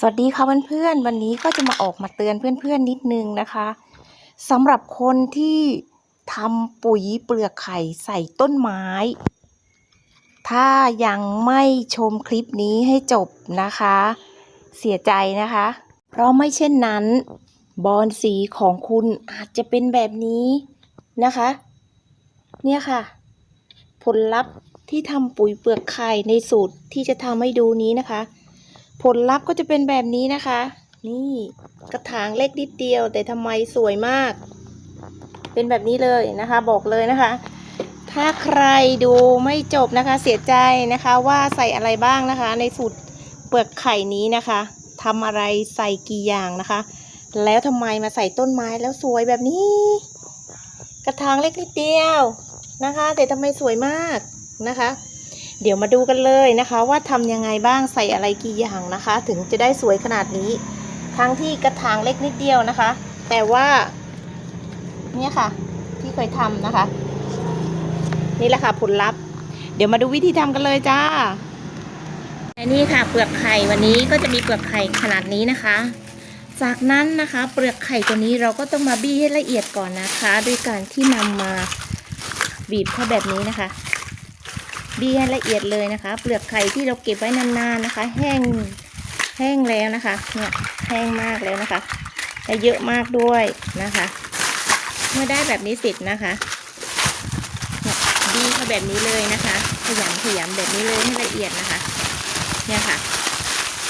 สวัสดีค่ะเพื่อนๆวันนี้ก็จะมาออกมาเตือนเพื่อนๆนิดนึงนะคะสำหรับคนที่ทำปุ๋ยเปลือกไข่ใส่ต้นไม้ ถ้ายังไม่ชมคลิปนี้ให้จบนะคะ เสียใจนะคะ เพราะไม่เช่นนั้น บอนสีของคุณอาจจะเป็นแบบนี้นะคะ เนี่ยค่ะ ผลลัพธ์ที่ทำปุ๋ยเปลือกไข่ในสูตรที่จะทำให้ดูนี้นะคะ ผลลัพธ์ก็จะเป็นแบบนี้นะคะ นี่กระถางเล็กนิดเดียว แต่ทำไมสวยมาก เป็นแบบนี้เลยนะคะ บอกเลยนะคะ ถ้าใครดูไม่จบนะคะ เสียใจนะคะว่าใส่อะไรบ้างนะคะ ในสูตรเปลือกไข่นี้นะคะทำอะไรใส่กี่อย่างนะคะ แล้วทำไมมาใส่ต้นไม้แล้วสวยแบบนี้ กระถางเล็กนิดเดียวนะคะ แต่ทำไมสวยมากนะคะ เดี๋ยวมาดูกันเลยนะคะ ว่าทำยังไงบ้างใส่อะไรกี่อย่างนะคะ ถึงจะได้สวยขนาดนี้ทั้งที่กระถางเล็กนิดเดียวนะคะ แต่ว่าเนี่ยค่ะ ที่เคยทำนะคะ นี่แหละค่ะผลลัพธ์เดี๋ยวมาดูวิธีทำกันเลยจ้าและนี่ค่ะเปลือกไข่วันนี้ก็จะมีเปลือกไข่ขนาดนี้นะคะ จากนั้นนะคะ เปลือกไข่ตัวนี้เราก็ต้องมาบี้ให้ละเอียดก่อนนะคะ ด้วยการที่นำมาบีบเข้าแบบนี้นะคะ บี้ให้ละเอียดเลยนะคะ เปลือกไข่ที่เราเก็บไว้นานๆนะคะ แห้งแห้งแล้วนะคะเนี่ยแห้งมากแล้วนะคะและเยอะมากด้วยนะคะ เมื่อได้แบบนี้เสร็จนะคะเนี่ยบี้เข้าแบบนี้เลยนะคะ ขยำขยำแบบนี้เลยให้ละเอียดนะคะ เนี่ยค่ะ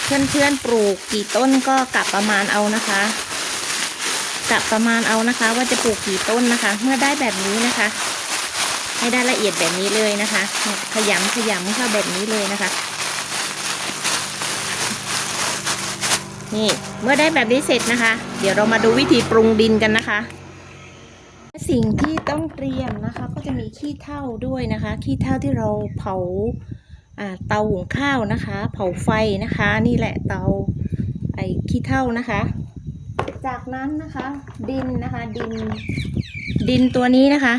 เพื่อนๆปลูกกี่ต้นก็กลับประมาณเอานะคะกลับประมาณเอานะคะว่าจะปลูกกี่ต้นนะคะ เมื่อได้แบบนี้นะคะ ให้ได้ละเอียดแบบนี้เลยนะคะ ขยำขยำเข้าแบบนี้เลยนะคะ นี่เมื่อได้แบบนี้เสร็จนะคะ เดี๋ยวเรามาดูวิธีปรุงดินกันนะคะ สิ่งที่ต้องเตรียมนะคะ ก็จะมีขี้เถ้าด้วยนะคะ ขี้เถ้าที่เราเผาอ่าเตาหุงข้าวนะคะ เผาไฟนะคะ นี่แหละเตาไอ้ขี้เถ้านะคะ จากนั้นนะคะ ดินนะคะดิน ดินตัวนี้นะคะ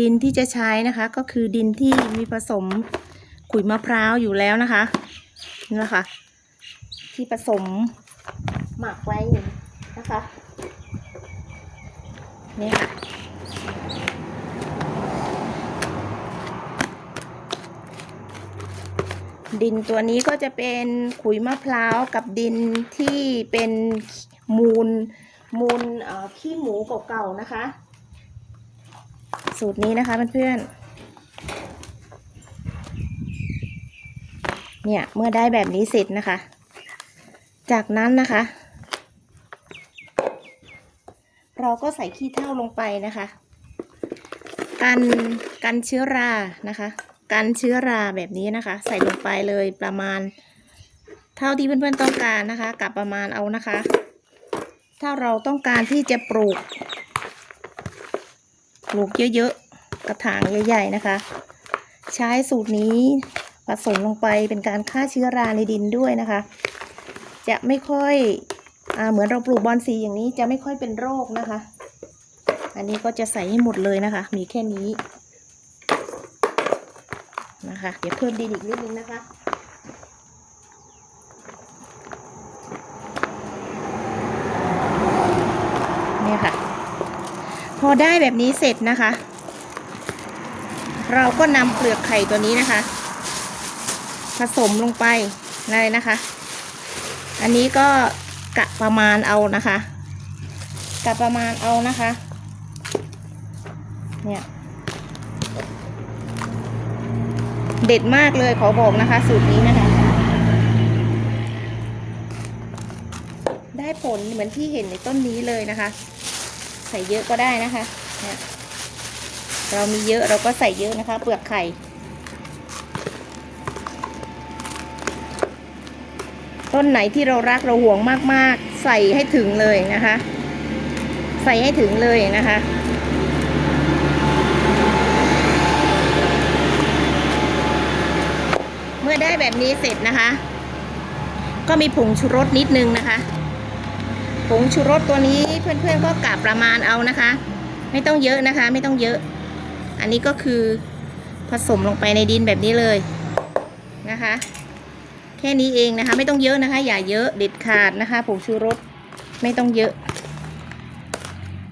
ดินที่จะใช้นะคะ ก็คือดินที่มีผสมขุยมะพร้าวอยู่แล้วนะคะนี่นะคะ ที่ผสมหมักไว้อยู่นะคะนี่ค่ะดินตัวนี้ก็จะเป็นขุยมะพร้าวกับดินที่เป็นมูลมูลขี้หมูเก่าๆนะคะ สูตรนี้นะคะเพื่อนๆเนี่ยเมื่อได้แบบนี้เสร็จนะคะ จากนั้นนะคะ เราก็ใส่ขี้เถ้าลงไปนะคะ กันกันเชื้อรานะคะกันเชื้อราแบบนี้นะคะ ใส่ลงไปเลยประมาณ เท่าที่เพื่อนๆต้องการนะคะ กับประมาณเอานะคะ ถ้าเราต้องการที่จะปลูก ลูกเยอะๆ กระถางใหญ่ๆนะคะ ใช้สูตรนี้ผสมลงไปเป็นการฆ่าเชื้อราในดินด้วยนะคะ จะไม่ค่อยอเหมือนเราปลูกบอนซีอย่างนี้จะไม่ค่อยเป็นโรคนะคะ อันนี้ก็จะใส่ให้หมดเลยนะคะ มีแค่นี้นะคะ เดี๋ยวเพิ่มดินอีกนิดนึงนะคะ เนี่ยค่ะ พอได้แบบนี้เสร็จนะคะ เราก็นำเปลือกไข่ตัวนี้นะคะ ผสมลงไปเลยนะคะ อันนี้ก็กะประมาณเอานะคะกะประมาณเอานะคะ เนี่ยเด็ดมากเลยขอบอกนะคะ สูตรนี้นะคะ ได้ผลเหมือนที่เห็นในต้นนี้เลยนะคะ ใส่เยอะก็ได้นะคะเนี่ยเรามีเยอะเราก็ใส่เยอะนะคะ เปลือกไข่ต้นไหนที่เรารักเราห่วงมากๆ ใส่ให้ถึงเลยนะคะ ใส่ให้ถึงเลยนะคะเมื่อได้แบบนี้เสร็จนะคะ ก็มีผงชูรสนิดนึงนะคะ งชูรสตัวนี้เพื่อนๆก็กะประมาณเอานะคะ ไม่ต้องเยอะนะคะ ไม่ต้องเยอะ อันนี้ก็คือผสมลงไปในดินแบบนี้เลยนะคะ แค่นี้เองนะคะ ไม่ต้องเยอะนะคะ อย่าเยอะเด็ดขาดนะคะผงชูรสไม่ต้องเยอะ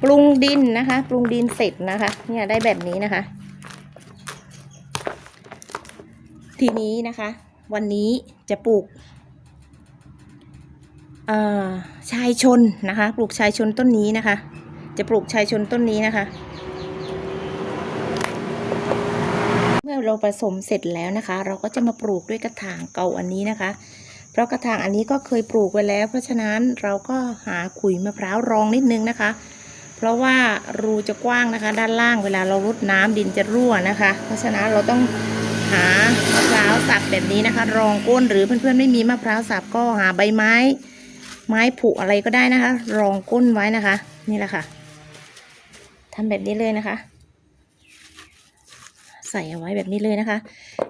ปรุงดินนะคะ ปรุงดินเสร็จนะคะ เนี่ยได้แบบนี้นะคะ ทีนี้นะคะ วันนี้จะปลูก ชายชนนะคะ ปลูกชายชนต้นนี้นะคะ จะปลูกชายชนต้นนี้นะคะ เมื่อเราผสมเสร็จแล้วนะคะ เราก็จะมาปลูกด้วยกระถางเก่าอันนี้นะคะ เพราะกระถางอันนี้ก็เคยปลูกไว้แล้ว เพราะฉะนั้นเราก็หาขุยมะพร้าวรองนิดนึงนะคะ เพราะว่ารูจะกว้างนะคะ ด้านล่างเวลาเรารดน้ำดินจะรั่วนะคะ เพราะฉะนั้นเราต้องหามะพร้าวสับแบบนี้นะคะ รองก้นหรือเพื่อนๆไม่มีมะพร้าวสับก็หาใบไม้ ไม้ผุอะไรก็ได้นะคะ รองก้นไว้นะคะ นี่แหละค่ะทำแบบนี้เลยนะคะ ใส่เอาไว้แบบนี้เลยนะคะ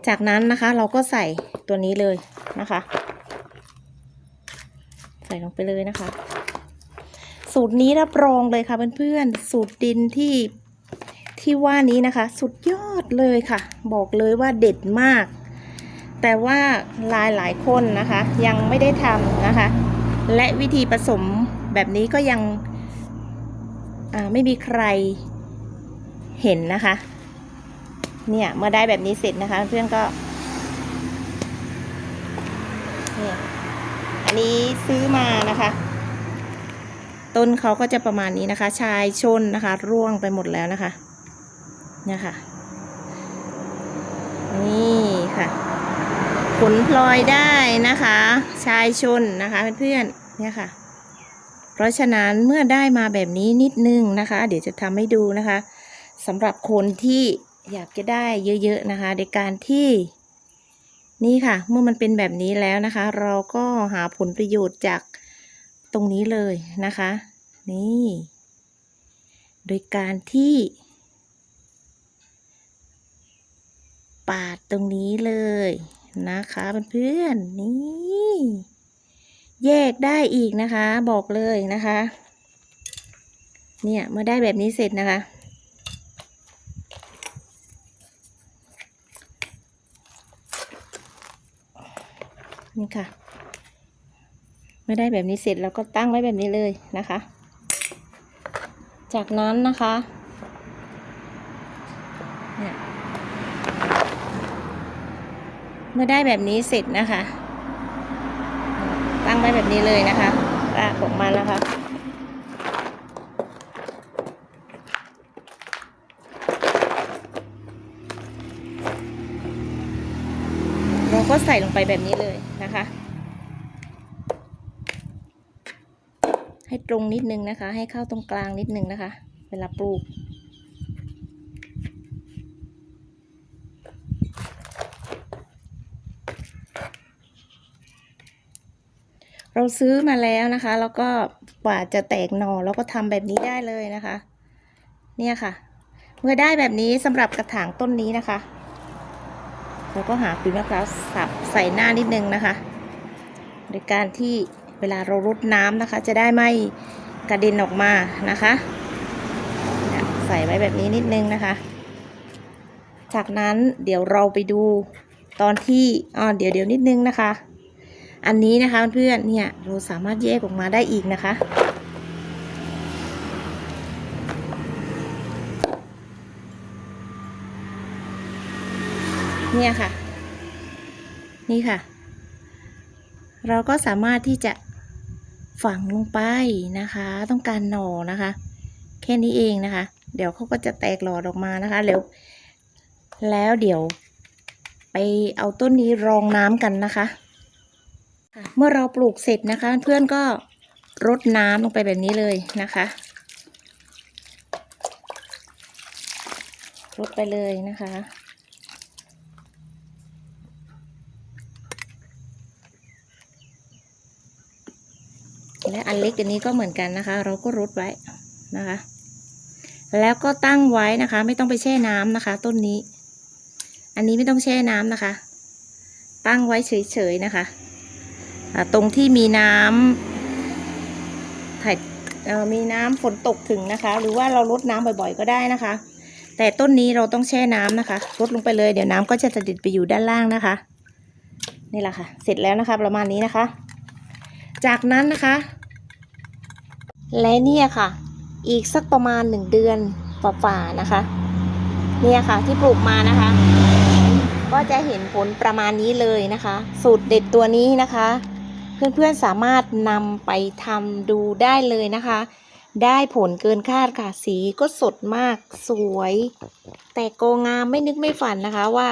จากนั้นนะคะเราก็ใส่ตัวนี้เลยนะคะ ใส่ลงไปเลยนะคะ สูตรนี้รับรองเลยค่ะเพื่อนๆ สูตรดินที่ที่ว่านี้นะคะ สุดยอดเลยค่ะ บอกเลยว่าเด็ดมาก แต่ว่าหลายหลายคนนะคะ ยังไม่ได้ทำนะคะ และวิธีผสมแบบนี้ก็ยังไม่มีใครเห็นนะคะ เนี่ยเมื่อได้แบบนี้เสร็จนะคะ เพื่อนก็เนี่ยอันนี้ซื้อมานะคะ ต้นเขาก็จะประมาณนี้นะคะ ชายชนนะคะ ร่วงไปหมดแล้วนะคะเนี่ยค่ะนี่ค่ะ ผลพลอยได้นะคะ ชายชนนะคะเพื่อนๆเนี่ยค่ะ เพราะฉะนั้นเมื่อได้มาแบบนี้นิดนึงนะคะ เดี๋ยวจะทำให้ดูนะคะสำหรับคนที่อยากจะได้เยอะๆนะคะ ในการที่นี่ค่ะ เมื่อมันเป็นแบบนี้แล้วนะคะ เราก็หาผลประโยชน์จากตรงนี้เลยนะคะ นี่ โดยการที่ ปาดตรงนี้เลย นะคะเพื่อนๆนี่แยกได้อีกนะคะ บอกเลยนะคะ เนี่ยเมื่อได้แบบนี้เสร็จนะคะ นี่ค่ะ เมื่อได้แบบนี้เสร็จแล้วก็ตั้งไว้แบบนี้เลยนะคะ จากนั้นนะคะเนี่ย เมื่อได้แบบนี้เสร็จนะคะ ตั้งไว้แบบนี้เลยนะคะลากออกมานะคะเราก็ใส่ลงไปแบบนี้เลยนะคะ ให้ตรงนิดนึงนะคะ ให้เข้าตรงกลางนิดนึงนะคะ เวลาปลูก เราซื้อมาแล้วนะคะ แล้วก็กว่าจะแตกหน่อแล้วก็ทำแบบนี้ได้เลยนะคะ เนี่ยค่ะ เมื่อได้แบบนี้สำหรับกระถางต้นนี้นะคะเราก็หาขุยมะพร้าวสับใส่หน้านิดนึงนะคะ โดยการที่เวลาเรารดน้ำนะคะ จะได้ไม่กระเด็นออกมานะคะ ใส่ไว้แบบนี้นิดนึงนะคะ จากนั้นเดี๋ยวเราไปดูตอนที่อ๋อเดี๋ยวเดี๋ยวนิดนึงนะคะ อันนี้นะคะเพื่อนเนี่ยเราสามารถแยกออกมาได้อีกนะคะ เนี่ยค่ะ นี่ค่ะ เราก็สามารถที่จะฝังลงไปนะคะ ต้องการหน่อนะคะ แค่นี้เองนะคะ เดี๋ยวเขาก็จะแตกหลอดออกมานะคะ แล้วแล้วเดี๋ยวไปเอาต้นนี้รองน้ำกันนะคะ เมื่อเราปลูกเสร็จนะคะ เพื่อนก็รดน้ำลงไปแบบนี้เลยนะคะรดไปเลยนะคะและอันเล็กอันนี้ก็เหมือนกันนะคะ เราก็รดไว้นะคะ แล้วก็ตั้งไว้นะคะ ไม่ต้องไปแช่น้ำนะคะ ต้นนี้ อันนี้ไม่ต้องแช่น้ำนะคะ ตั้งไว้เฉยๆนะคะ ตรงที่มีน้ำถ่ายมีน้ำฝนตกถึงนะคะ หรือว่าเราลดน้ำบ่อยๆ ก็ได้นะคะ แต่ต้นนี้เราต้องแช่น้ำนะคะลดลงไปเลยเดี๋ยวน้ำก็จะสะดิดไปอยู่ด้านล่างนะคะ นี่แหละค่ะ เสร็จแล้วนะคะ ประมาณนี้นะคะ จากนั้นนะคะ และเนี่ยค่ะ อีกสักประมาณหนึ่งเดือนฝ่าๆนะคะ เนี่ยค่ะที่ปลูกมานะคะ ก็จะเห็นผลประมาณนี้เลยนะคะ สูตรเด็ดตัวนี้นะคะ เพื่อนๆสามารถนำไปทำดูได้เลยนะคะ ได้ผลเกินคาดค่ะ สีก็สดมากสวย แต่โกงามไม่นึกไม่ฝันนะคะว่า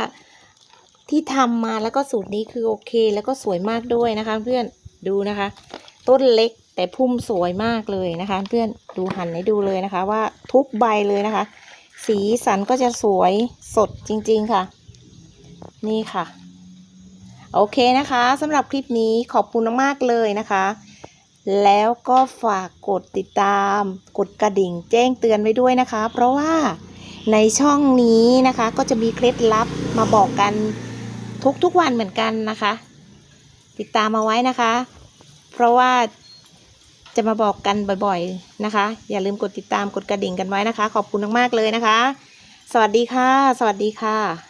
ที่ทำมาแล้วก็สูตรนี้คือโอเค แล้วก็สวยมากด้วยนะคะ เพื่อนดูนะคะ ต้นเล็กแต่พุ่มสวยมากเลยนะคะ เพื่อนดูหันให้ดูเลยนะคะ ว่าทุกใบเลยนะคะ สีสันก็จะสวยสดจริง ๆค่ะ นี่ค่ะ โอเคนะคะสำหรับคลิปนี้ขอบคุณมากๆเลยนะคะ แล้วก็ฝากกดติดตาม กดกระดิ่งแจ้งเตือนไว้ด้วยนะคะ เพราะว่าในช่องนี้นะคะ ก็จะมีเคล็ดลับมาบอกกันทุกๆวันเหมือนกันนะคะ ติดตามมาไว้นะคะ เพราะว่าจะมาบอกกันบ่อยๆนะคะ อย่าลืมกดติดตามกดกระดิ่งกันไว้นะคะ ขอบคุณมากๆเลยนะคะ สวัสดีค่ะ สวัสดีค่ะ